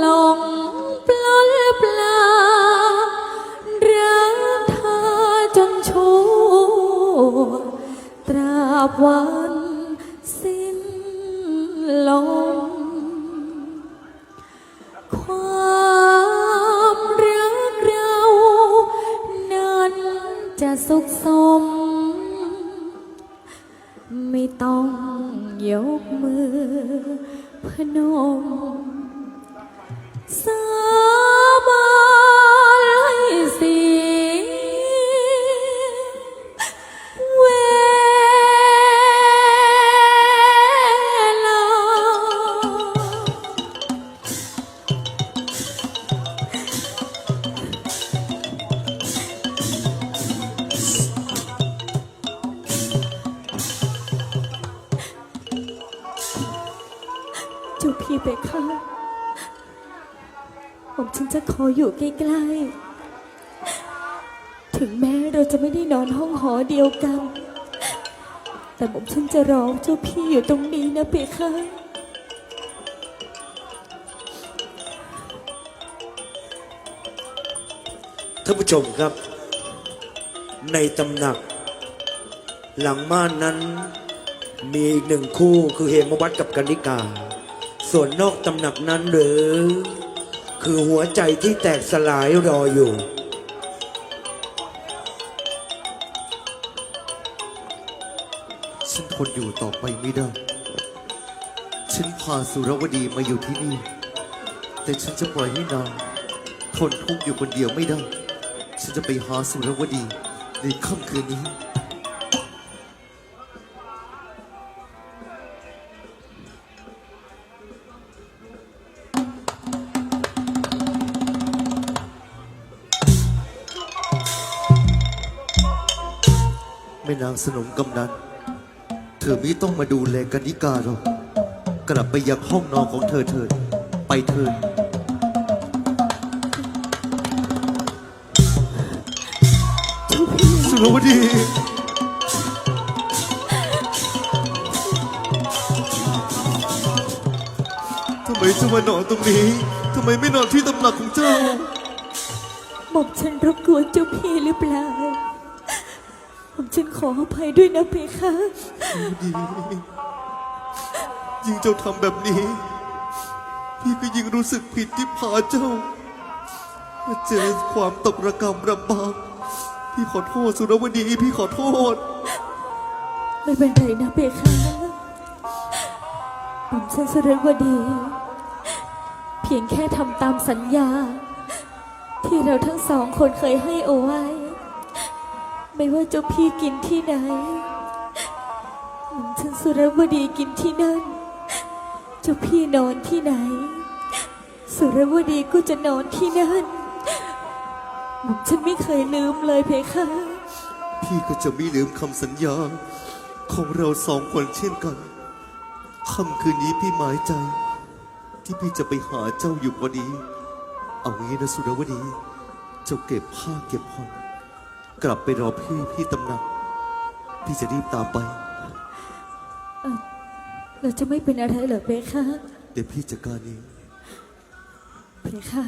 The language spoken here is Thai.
หลงปล้นปลารักเธอจนชั่วตราบวันสิ้นลมความรักเรานั้นจะสุขสม ไม่ต้องยกมือพนม พี่ไปค่ะผมฉันจะขออยู่ใกล้ๆ ถึงแม้เราจะไม่ได้นอนห้องหอเดียวกัน แต่ผมฉันจะรอเจ้าพี่อยู่ตรงนี้นะเพคะท่านผู้ชมครับ ในตำหนัก หลังม่านนั้นมีอีกหนึ่งคู่คือเหมวัดกับกนิกา ส่วนนอกตำหนักนั้นหรือ คือหัวใจที่แตกสลายรออยู่ ฉันทนอยู่ต่อไปไม่ได้ ฉันพาสุรวดีมาอยู่ที่นี่ แต่ฉันจะปล่อยให้นางทนทุกข์อยู่คนเดียวไม่ได้ ฉันจะไปหาสุรวดีในค่ำคืนนี้ ม่นางสนมกำนัน เธอไม่ต้องมาดูแลกนิกาหรอกกลับไปยังห้องนอนของเธอเถิดไปเถิดจ้าพี่สุรวดีทำไมจะมานอนตรงนี้ทำไมไม่นอนที่ตำหนักของเจ้า หม่อมฉันรบกวนเจ้าพี่หรือเปล่า หม่อมฉันขออภัยด้วยนะเพคะดียิ่งเจ้าทำแบบนี้ พี่ก็ยิ่งรู้สึกผิดที่พาเจ้า มาเจอความตกระกำลำบากพี่ขอโทษสุรวดีพี่ขอโทษ ไม่เป็นไรนะเบคะผมฉันสรวดี เพียงแค่ทำตามสัญญา ที่เราทั้งสองคนเคยให้เอาไว้ ไม่ว่าเจ้าพี่กินที่ไหนผมฉันสุรวดีกินที่นั่น เจ้าพี่นอนที่ไหน สุรวดีก็จะนอนที่นั่นผมฉันไม่เคยลืมเลยเพคะ พี่ก็จะไม่ลืมคำสัญญา ของเราสองคนเช่นกันค่ำคืนนี้พี่หมายใจ ที่พี่จะไปหาเจ้าอยู่พอดีเอางี้นะสุรวดี เจ้าเก็บผ้าเก็บผ่อน กลับไปรอพี่พี่ตำหนัก พี่จะรีบตามไป เราจะไม่เป็นอะไรเหรอเพคะ เดี๋ยวพี่จัดการเอง เพคะ